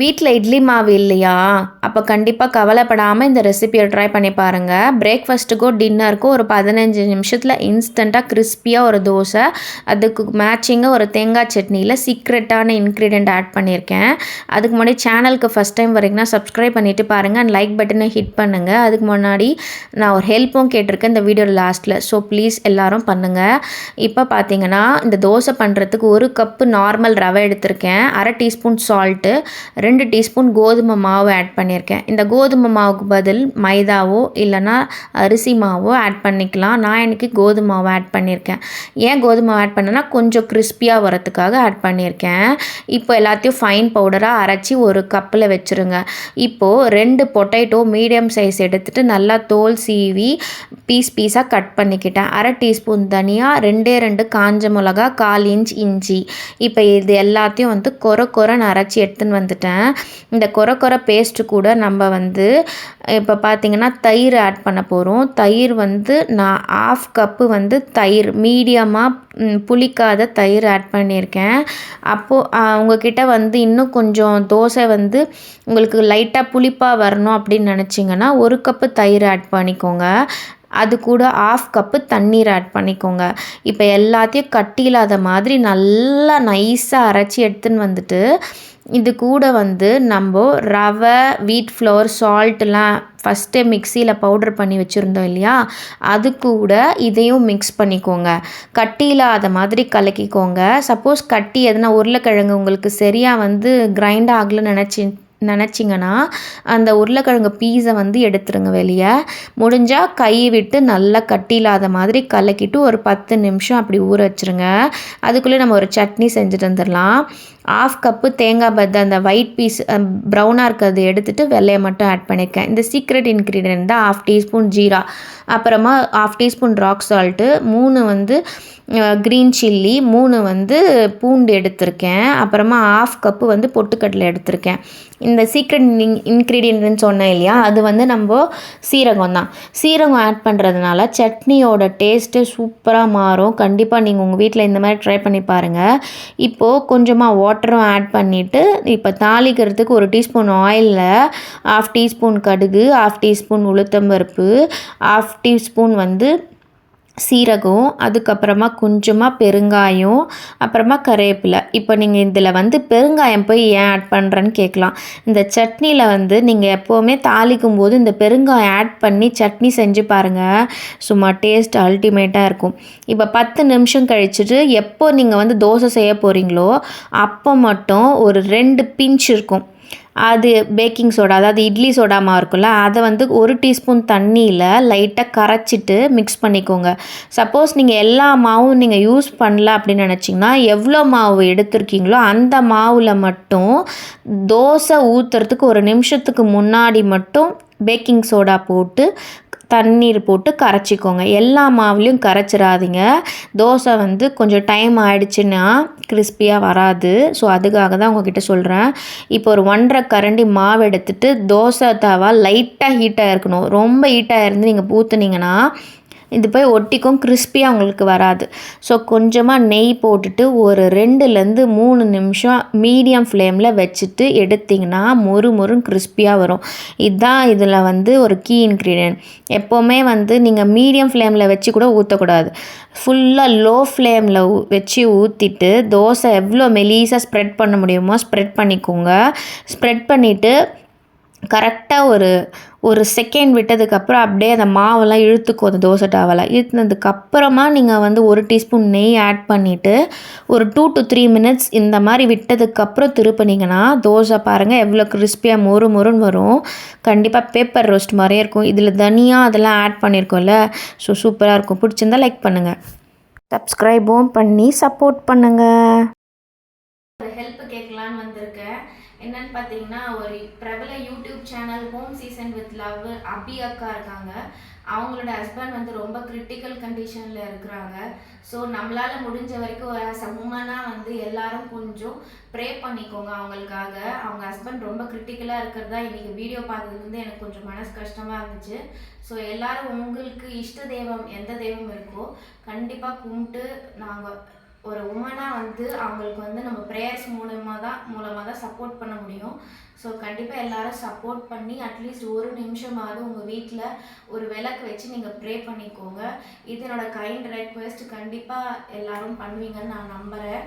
வீட்டில் இட்லி மாவு இல்லையா? அப்போ கண்டிப்பாக கவலைப்படாமல் இந்த ரெசிபியை ட்ரை பண்ணி பாருங்கள் பிரேக்ஃபாஸ்ட்டுக்கோ டின்னருக்கோ ஒரு பதினஞ்சு நிமிஷத்தில் இன்ஸ்டண்ட்டாக கிறிஸ்பியாக ஒரு தோசை அதுக்கு மேட்சிங்காக ஒரு தேங்காய் சட்னியில் சீக்ரெட்டான இன்க்ரீடியண்ட் ஆட் பண்ணியிருக்கேன். அதுக்கு முன்னாடி சேனலுக்கு ஃபஸ்ட் டைம் வரைக்கும்னா சப்ஸ்கிரைப் பண்ணிவிட்டு பாருங்கள் அண்ட் லைக் பட்டனை ஹிட் பண்ணுங்கள் அதுக்கு முன்னாடி நான் ஒரு ஹெல்ப்பும் கேட்டிருக்கேன் இந்த வீடியோ லாஸ்ட்டில் ஸோ ப்ளீஸ் எல்லோரும் பண்ணுங்கள் இப்போ பார்த்தீங்கன்னா இந்த தோசை பண்ணுறதுக்கு ஒரு கப்பு நார்மல் ரவை எடுத்திருக்கேன். அரை டீஸ்பூன் சால்ட்டு ரெண்டு டீஸ்பூன் கோதுமை மாவு ஆட் பண்ணியிருக்கேன். இந்த கோதுமை மாவுக்கு பதில் மைதாவோ இல்லைன்னா அரிசி மாவோ ஆட் பண்ணிக்கலாம். நான் இன்றைக்கி கோதுமை மாவு ஆட் பண்ணியிருக்கேன். ஏன் கோதுமை ஆட் பண்ணேன்னா கொஞ்சம் கிறிஸ்பியாக வரத்துக்காக ஆட் பண்ணியிருக்கேன். இப்போ எல்லாத்தையும் ஃபைன் பவுடராக அரைச்சி ஒரு கப்பில் வச்சுருங்க. இப்போது ரெண்டு பொட்டேட்டோ மீடியம் சைஸ் எடுத்துகிட்டு நல்லா தோல் சீவி பீஸ் பீஸாக கட் பண்ணிக்கிட்டேன். அரை டீஸ்பூன் தனியாக ரெண்டே ரெண்டு காஞ்ச மிளகா கால் இன்ச் இஞ்சி. இப்போ இது எல்லாத்தையும் வந்து கொர கொரன்னு அரைச்சி எடுத்துன்னு வந்துட்டேன். இந்த கொர கொர பேஸ்ட்டு கூட நம்ம வந்து இப்போ பார்த்தீங்கன்னா தயிர் ஆட் பண்ண போகிறோம் தயிர் வந்து நான் ஆஃப் கப்பு வந்து தயிர் மீடியமாக புளிக்காத தயிர் ஆட் பண்ணியிருக்கேன். அப்போது உங்ககிட்ட வந்து இன்னும் கொஞ்சம் தோசை வந்து உங்களுக்கு லைட்டாக புளிப்பாக வரணும் அப்படின்னு நினச்சிங்கன்னா ஒரு கப்பு தயிர் ஆட் பண்ணிக்கோங்க. அது கூட ஆஃப் கப்பு தண்ணீர் ஆட் பண்ணிக்கோங்க. இப்போ எல்லாத்தையும் கட்டி இல்லாத மாதிரி நல்லா நைஸாக அரைச்சி எடுத்துன்னு வந்துட்டு இது கூட வந்து நம்ம ரவை வீட் ஃப்ளோர் சால்ட்லாம் ஃபஸ்ட்டே மிக்சியில் பவுடர் பண்ணி வச்சுருந்தோம் இல்லையா? அது கூட இதையும் மிக்ஸ் பண்ணிக்கோங்க. கட்டி இல்லாத மாதிரி கலக்கிக்கோங்க. சப்போஸ் கட்டி எதனா உருளைக்கிழங்கு உங்களுக்கு சரியாக வந்து கிரைண்ட் ஆகலைன்னு நினச்சி நினச்சிங்கன்னா அந்த உருளைக்கிழங்கு பீஸை வந்து எடுத்துருங்க வெளியே. முடிஞ்சால் கை விட்டு நல்லா கட்டி இல்லாத மாதிரி கலக்கிட்டு ஒரு பத்து நிமிஷம் அப்படி ஊற வச்சுருங்க. அதுக்குள்ளே நம்ம ஒரு சட்னி செஞ்சுட்டு வந்துடலாம். ஆஃப் கப்பு தேங்காய் பத்து அந்த ஒயிட் பீஸ் ப்ரௌனாக இருக்கிறது எடுத்துகிட்டு வெள்ளையை மட்டும் ஆட் பண்ணியிருக்கேன் இந்த சீக்ரெட் இன்க்ரீடியன்ட் தான் ஆஃப் டீஸ்பூன் ஜீரா. அப்புறமா ஆஃப் டீஸ்பூன் ராக் சால்ட்டு மூணு வந்து க்ரீன் சில்லி மூணு வந்து பூண்டு எடுத்திருக்கேன். அப்புறமா ஆஃப் கப்பு வந்து பொட்டுக்கடலை எடுத்திருக்கேன். இந்த சீக்ரெட் இன் இன்க்ரீடியன்ட்னு சொன்னேன் இல்லையா? அது வந்து நம்ம சீரகம் தான். சீரகம் ஆட் பண்ணுறதுனால சட்னியோட டேஸ்ட்டு சூப்பராக மாறும். கண்டிப்பாக நீங்கள் உங்கள் வீட்டில் இந்த மாதிரி ட்ரை பண்ணி பாருங்கள் இப்போது கொஞ்சமாக வாட்டரும் ஆட் பண்ணிவிட்டு இப்போ தாளிக்கிறதுக்கு ஒரு டீஸ்பூன் ஆயிலில் ஆஃப் டீஸ்பூன் கடுகு ஆஃப் டீஸ்பூன் உளுத்தம்பருப்பு ஆஃப் டீஸ்பூன் வந்து சீரகம் அதுக்கப்புறமா கொஞ்சமாக பெருங்காயம் அப்புறமா கருவேப்பிலை. இப்போ நீங்கள் இதில் வந்து பெருங்காயம் போய் ஏன் ஆட் பண்ணுறேன்னு கேட்கலாம். இந்த சட்னியில் வந்து நீங்கள் எப்போவுமே தாளிக்கும் போது இந்த பெருங்காயம் ஆட் பண்ணி சட்னி செஞ்சு பாருங்கள் சும்மா டேஸ்ட் அல்டிமேட்டாக இருக்கும். இப்போ பத்து நிமிஷம் கழிச்சுட்டு எப்போ நீங்கள் வந்து தோசை செய்ய போகிறீங்களோ அப்போ மட்டும் ஒரு ரெண்டு பிஞ்ச் இருக்கும். அது பேக்கிங் சோடா அதாவது இட்லி சோடா மாவு இருக்குல்ல அதை வந்து ஒரு டீஸ்பூன் தண்ணியில் லைட்டாக கரைச்சிட்டு மிக்ஸ் பண்ணிக்கோங்க. சப்போஸ் நீங்கள் எல்லா மாவும் நீங்கள் யூஸ் பண்ணல அப்படின்னு நினச்சிங்கன்னா எவ்வளோ மாவு எடுத்திருக்கீங்களோ அந்த மாவில் மட்டும் தோசை ஊற்றுறதுக்கு ஒரு நிமிஷத்துக்கு முன்னாடி மட்டும் பேக்கிங் சோடா போட்டு தண்ணீர் போட்டு கரைச்சிக்கோங்க. எல்லா மாவுலேயும் கரைச்சிடாதீங்க தோசை வந்து கொஞ்சம் டைம் ஆகிடுச்சுன்னா கிறிஸ்பியாக வராது. ஸோ அதுக்காக தான் உங்ககிட்ட சொல்கிறேன் இப்போ ஒரு ஒன்றரை கரண்டி மாவு எடுத்துட்டு தோசை தவா லைட்டாக ஹீட்டாக இருக்கணும். ரொம்ப ஹீட்டாக இருந்து நீங்கள் ஊற்றுனீங்கன்னா இது போய் ஒட்டிக்கும் கிறிஸ்பியாக உங்களுக்கு வராது. ஸோ கொஞ்சமாக நெய் போட்டுட்டு ஒரு ரெண்டுலேருந்து மூணு நிமிஷம் மீடியம் ஃப்ளேமில் வச்சுட்டு எடுத்திங்கன்னா மொறு மொறுன்னு கிறிஸ்பியாக வரும். இதுதான் இதில் வந்து ஒரு கீ இன்க்ரீடியன்ட் எப்போவுமே வந்து நீங்கள் மீடியம் ஃப்ளேமில் வச்சு கூட ஊற்றக்கூடாது ஃபுல்லாக லோ ஃப்ளேமில் வச்சு ஊற்றிட்டு தோசை எவ்வளோ மெலீஸாக ஸ்ப்ரெட் பண்ண முடியுமோ ஸ்ப்ரெட் பண்ணிக்கோங்க. ஸ்ப்ரெட் பண்ணிவிட்டு கரெக்டாக ஒரு ஒரு செகண்ட் விட்டதுக்கப்புறம் அப்படியே அந்த மாவெல்லாம் இழுத்துக்கும் அந்த தோசை டாவெல்லாம் இழுத்துனதுக்கப்புறமா நீங்கள் வந்து ஒரு டீஸ்பூன் நெய் ஆட் பண்ணிவிட்டு ஒரு டூ டு த்ரீ மினிட்ஸ் இந்த மாதிரி விட்டதுக்கப்புறம் திருப்பினீங்கன்னா தோசை பாருங்கள் எவ்வளோ கிறிஸ்பியாக மொறு மொறுன்னு வரும். கண்டிப்பாக பேப்பர் ரோஸ்ட் மாதிரியே இருக்கும். இதில் தனியாக அதெல்லாம் ஆட் பண்ணியிருக்கோம்ல ஸோ சூப்பராக இருக்கும். பிடிச்சிருந்தா லைக் பண்ணுங்கள் சப்ஸ்கிரைபும் பண்ணி சப்போர்ட் பண்ணுங்கள் ஹெல்ப் கேட்கலான்னு வந்திருக்கேன். என்னன்னு பார்த்தீங்கன்னா ஒரு பிரபல YouTube channel home season with love Abhi அக்கா இருக்காங்க. அவங்களோட ஹஸ்பண்ட் வந்து ரொம்ப கிரிட்டிக்கல் கண்டிஷனில் இருக்கிறாங்க. ஸோ நம்மளால் முடிஞ்ச வரைக்கும் ஆஸ் அ உமனாக வந்து எல்லாரும் கொஞ்சம் ப்ரே பண்ணிக்கோங்க அவங்களுக்காக. அவங்க ஹஸ்பண்ட் ரொம்ப கிரிட்டிக்கலாக இருக்கிறதா இன்றைக்கி வீடியோ பார்த்ததுலேருந்து எனக்கு கொஞ்சம் மனசு கஷ்டமாக இருந்துச்சு. ஸோ எல்லாரும் உங்களுக்கு இஷ்ட தெய்வம் எந்த தெய்வம் இருக்கோ கண்டிப்பாக கும்பிட்டு நாங்கள் ஒரு உமனாக வந்து அவங்களுக்கு வந்து நம்ம ப்ரேயர்ஸ் மூலமாக தான் மூலமாக தான் சப்போர்ட் பண்ண முடியும். ஸோ கண்டிப்பாக எல்லாரும் சப்போர்ட் பண்ணி அட்லீஸ்ட் ஒரு நிமிஷமாவது உங்கள் வீட்டில் ஒரு விளக்கு வச்சு நீங்கள் ப்ரே பண்ணிக்கோங்க. இது என்னோடய கைண்ட் ரெக்வெஸ்ட் கண்டிப்பாக எல்லாரும் பண்ணுவீங்கன்னு நான் நம்புகிறேன்